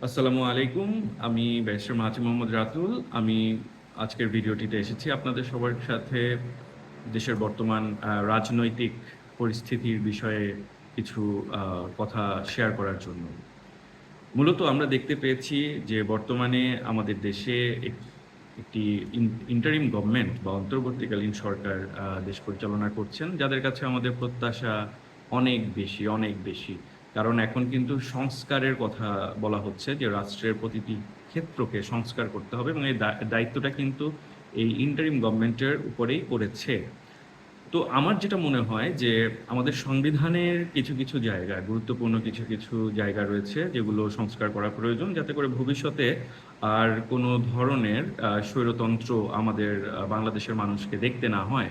আসসালামু আলাইকুম, আমি ব্যারিস্টার মাহাতি মোহাম্মদ রাতুল। আমি আজকের ভিডিওটিতে এসেছি আপনাদের সবার সাথে দেশের বর্তমান রাজনৈতিক পরিস্থিতির বিষয়ে কিছু কথা শেয়ার করার জন্য। মূলত আমরা দেখতে পেয়েছি যে বর্তমানে আমাদের দেশে এক- একটি ইন্টারিম গভর্নমেন্ট বা অন্তর্বর্তীকালীন সরকার দেশ পরিচালনা করছেন, যাদের কাছে আমাদের প্রত্যাশা অনেক বেশি অনেক বেশি। কারণ এখন কিন্তু সংস্কারের কথা বলা হচ্ছে যে রাষ্ট্রের প্রতিটি ক্ষেত্রকে সংস্কার করতে হবে এবং এই দায়িত্বটা কিন্তু এই ইন্টারিম গভর্নমেন্টের উপরেই পড়েছে। তো আমার যেটা মনে হয় যে আমাদের সংবিধানের কিছু কিছু জায়গা, গুরুত্বপূর্ণ কিছু কিছু জায়গা রয়েছে যেগুলো সংস্কার করা প্রয়োজন যাতে করে ভবিষ্যতে আর কোনো ধরনের স্বৈরতন্ত্র আমাদের বাংলাদেশের মানুষকে দেখতে না হয়।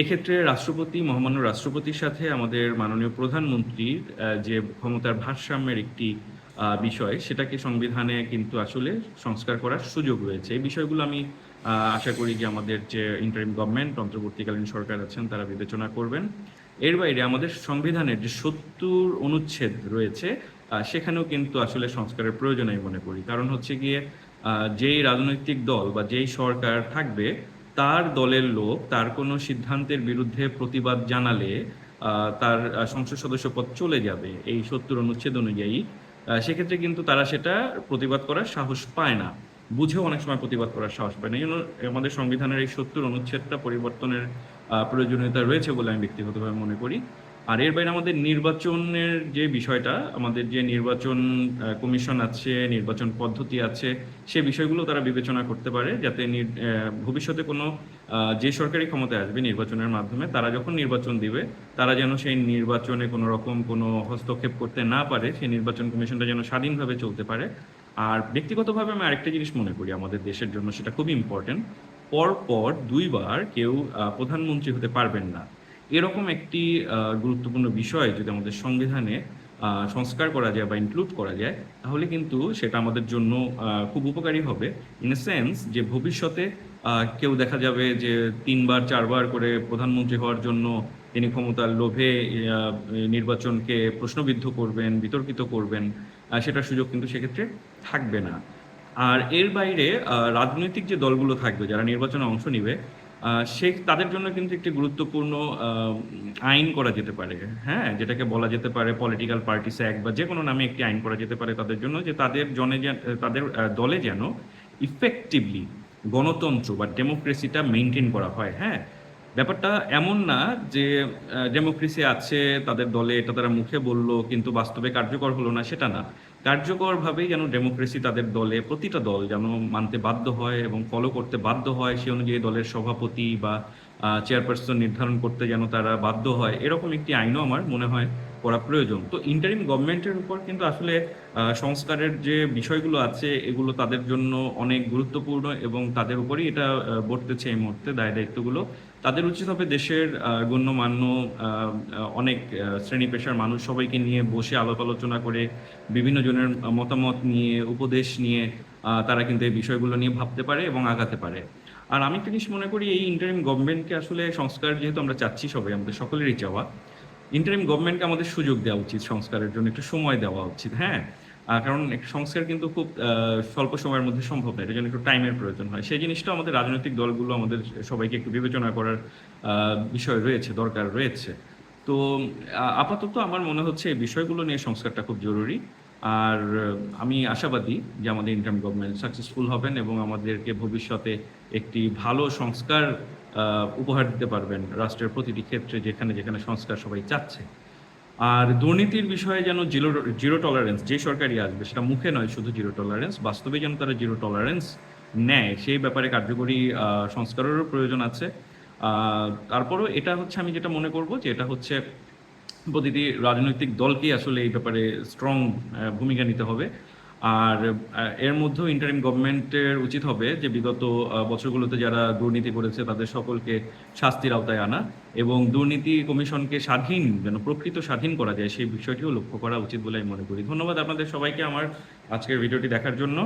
এক্ষেত্রে রাষ্ট্রপতি, মহামান্য রাষ্ট্রপতির সাথে আমাদের মাননীয় প্রধানমন্ত্রীর যে ক্ষমতার ভারসাম্যের একটি বিষয়, সেটাকে সংবিধানে কিন্তু আসলে সংস্কার করার সুযোগ রয়েছে। এই বিষয়গুলো আমি আশা করি যে আমাদের যে ইন্টারিম গভর্নমেন্ট অন্তর্বর্তীকালীন সরকার আছেন, তারা বিবেচনা করবেন। এর বাইরে আমাদের সংবিধানের যে সত্তর অনুচ্ছেদ রয়েছে সেখানেও কিন্তু আসলে সংস্কারের প্রয়োজন আমি মনে করি। কারণ হচ্ছে গিয়ে যেই রাজনৈতিক দল বা যেই সরকার থাকবে তার দলের লোক, তার কোনো সিদ্ধান্তের বিরুদ্ধে প্রতিবাদ জানালে তার সংসদ সদস্য পদ চলে যাবে এই সত্তর অনুচ্ছেদ অনুযায়ী। সেক্ষেত্রে কিন্তু তারা সেটা প্রতিবাদ করার সাহস পায় না। বুঝেও অনেক সময় প্রতিবাদ করার সাহস পায় না। এই জন্য আমাদের সংবিধানের এই সত্তর অনুচ্ছেদটা পরিবর্তনের প্রয়োজনীয়তা রয়েছে বলে আমি ব্যক্তিগতভাবে মনে করি। আর এর বাইরে আমাদের নির্বাচনের যে বিষয়টা, আমাদের যে নির্বাচন কমিশন আছে, নির্বাচন পদ্ধতি আছে, সে বিষয়গুলো তারা বিবেচনা করতে পারে যাতে ভবিষ্যতে কোনো যে সরকারি ক্ষমতায় আসবে নির্বাচনের মাধ্যমে, তারা যখন নির্বাচন দিবে, তারা যেন সেই নির্বাচনে কোনো রকম কোনো হস্তক্ষেপ করতে না পারে, সেই নির্বাচন কমিশনটা যেন স্বাধীনভাবে চলতে পারে। আর ব্যক্তিগতভাবে আমি আরেকটা জিনিস মনে করি আমাদের দেশের জন্য, সেটা খুবই ইম্পর্টেন্ট পর পর দুইবার কেউ প্রধানমন্ত্রী হতে পারবেন না। এরকম একটি গুরুত্বপূর্ণ বিষয় যদি আমাদের সংবিধানে সংস্কার করা যায় বা ইনক্লুড করা যায়, তাহলে কিন্তু সেটা আমাদের জন্য খুব উপকারী হবে। ইন এ সেন্স যে ভবিষ্যতে কেউ দেখা যাবে যে তিনবার, চারবার করে প্রধানমন্ত্রী হওয়ার জন্য তিনি ক্ষমতার লোভে নির্বাচনকে প্রশ্নবিদ্ধ করবেন, বিতর্কিত করবেন সেটার সুযোগ কিন্তু সেক্ষেত্রে থাকবে না। আর এর বাইরে রাজনৈতিক যে দলগুলো থাকবে, যারা নির্বাচনে অংশ নিবে সে তাদের জন্য কিন্তু একটি গুরুত্বপূর্ণ আইন করা যেতে পারে। হ্যাঁ যেটাকে বলা যেতে পারে পলিটিক্যাল পার্টিস অ্যাক্ট বা যে কোনো নামে একটি আইন করা যেতে পারে তাদের জন্য, যে তাদের জনে তাদের দলে যেন ইফেক্টিভলি গণতন্ত্র বা ডেমোক্রেসিটা মেনটেন করা হয়। হ্যাঁ ব্যাপারটা এমন না যে ডেমোক্রেসি আছে, তাদের দলে এটা তারা মুখে বলল, কিন্তু বাস্তবে কার্যকর হলো না, সেটা না। কার্যকরভাবেই যেন ডেমোক্রেসি তাদের দলে, প্রতিটা দল যেন মানতে বাধ্য হয় এবং ফলো করতে বাধ্য হয়, সে অনুযায়ী দলের সভাপতি বা চেয়ারপারসন নির্ধারণ করতে যেন তারা বাধ্য হয়, এরকম একটি আইনও আমার মনে হয় করা প্রয়োজন। তো ইন্টারিম গভর্নমেন্টের উপর কিন্তু আসলে সংস্কারের যে বিষয়গুলো আছে, এগুলো তাদের জন্য অনেক গুরুত্বপূর্ণ এবং তাদের উপরই এটা বর্তেছে এই মুহূর্তে দায় দায়িত্বগুলো তাদের উচিত হবে দেশের গণ্যমান্য অনেক শ্রেণি পেশার মানুষ সবাইকে নিয়ে বসে আলাপ আলোচনা করে, বিভিন্ন জনের মতামত নিয়ে, উপদেশ নিয়ে তারা কিন্তু এই বিষয়গুলো নিয়ে ভাবতে পারে এবং আগাতে পারে। আর আমি একটা জিনিস মনে করি, এই ইন্টারিম গভর্নমেন্টকে আসলে সংস্কার যেহেতু আমরা চাচ্ছি সবাই, আমাদের সকলেরই চাওয়া। ইন্টারিম গভর্নমেন্টকে আমাদের সুযোগ দেওয়া উচিত সংস্কারের জন্য, একটু সময় দেওয়া উচিত হ্যাঁ? কারণ সংস্কার কিন্তু খুব স্বল্প সময়ের মধ্যে সম্ভব না, এটার জন্য একটু টাইমের প্রয়োজন হয়। সেই জিনিসটা আমাদের রাজনৈতিক দলগুলো, আমাদের সবাইকে একটু বিবেচনা করার বিষয় রয়েছে, দরকার রয়েছে। তো আপাতত আমার মনে হচ্ছে এই বিষয়গুলো নিয়ে সংস্কারটা খুব জরুরি। আর আমি আশাবাদী যে আমাদের ইন্টারিম গভর্নমেন্ট সাকসেসফুল হবেন এবং আমাদেরকে ভবিষ্যতে একটি ভালো সংস্কার উপহার দিতে পারবেন রাষ্ট্রের প্রতিটি ক্ষেত্রে যেখানে যেখানে সংস্কার সবাই চাচ্ছে। আর দুর্নীতির বিষয়ে যেন জিরো জিরো টলারেন্স যে সরকারি আসবে সেটা মুখে নয়, শুধু জিরো টলারেন্স বাস্তবে যেন তারা জিরো টলারেন্স নেয়, সেই ব্যাপারে কার্যকরী সংস্কারেরও প্রয়োজন আছে। তারপরেও এটা হচ্ছে আমি যেটা মনে করব যে এটা হচ্ছে প্রতিটি রাজনৈতিক দলকেই আসলে এই ব্যাপারে স্ট্রং ভূমিকা নিতে হবে। আর এর মধ্যেও ইন্টারিম গভর্নমেন্টের উচিত হবে যে বিগত বছরগুলোতে যারা দুর্নীতি করেছে তাদের সকলকে শাস্তির আওতায় আনা এবং দুর্নীতি কমিশনকে স্বাধীন, যেন প্রকৃত স্বাধীন করা যায়, সেই বিষয়টিও লক্ষ্য করা উচিত বলে আমি মনে করি। ধন্যবাদ আপনাদের সবাইকে আমার আজকের ভিডিওটি দেখার জন্য।